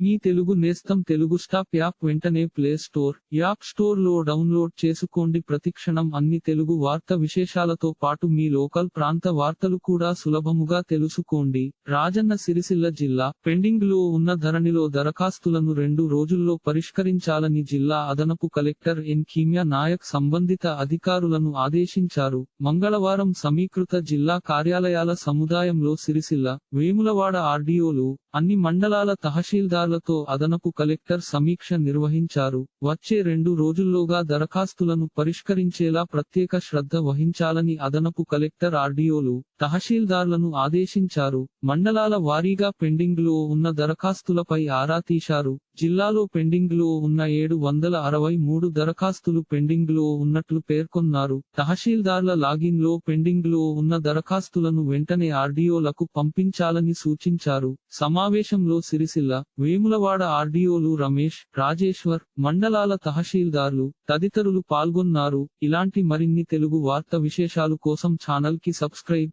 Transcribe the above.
మీ తెలుగు నేస్తం Telugu stop app వెంటనే play store app స్టోర్లో డౌన్లోడ్ చేసుకోండి. ప్రతిక్షణం అన్ని తెలుగు వార్త విశేషాలతో పాటు మీ లోకల్ ప్రాంత వార్తలు కూడా సులభముగా తెలుసుకోండి. రాజన్న సిరిసిల్ల జిల్లా పెండింగ్లో ఉన్న ధరణిలో దరఖాస్తులను రెండు రోజుల్లో పరిష్కరించాలని జిల్లా అదనపు కలెక్టర్ ఎన్. కీమ్యా నాయక్ సంబంధిత అధికారులను ఆదేశించారు. మంగళవారం సమీకృత జిల్లా కార్యాలయాల సముదాయంలో సిరిసిల్ల వేములవాడ ఆర్డీఓలు అన్ని మండలాల తహసీల్దార్లతో అదనపు కలెక్టర్ సమీక్ష నిర్వహించారు. వచ్చే రెండు రోజుల్లోగా దరఖాస్తులను పరిష్కరించేలా ప్రత్యేక శ్రద్ధ వహించాలని అదనపు కలెక్టర్ ఆర్డీఓలు తహసీల్దార్లను ఆదేశించారు. మండలాల వారీగా పెండింగ్లో ఉన్న దరఖాస్తులపై ఆరా తీశారు. జిల్లాలో పెండింగ్లో ఉన్న ఏడు వందల అరవై మూడు దరఖాస్తులు పెండింగ్లో ఉన్నట్లు పేర్కొన్నారు. తహసీల్దార్ల లాగిన్లో పెండింగ్లో ఉన్న దరఖాస్తులను వెంటనే ఆర్డీఓలకు పంపించాలని సూచించారు. సమావేశంలో సిరిసిల్ల వేములవాడ ఆర్డీఓలు రమేష్ రాజేశ్వర్ మండలాల తహసీల్దార్లు తదితరులు పాల్గొన్నారు. ఇలాంటి మరిన్ని తెలుగు వార్త విశేషాలు కోసం ఛానల్కి సబ్స్క్రైబ్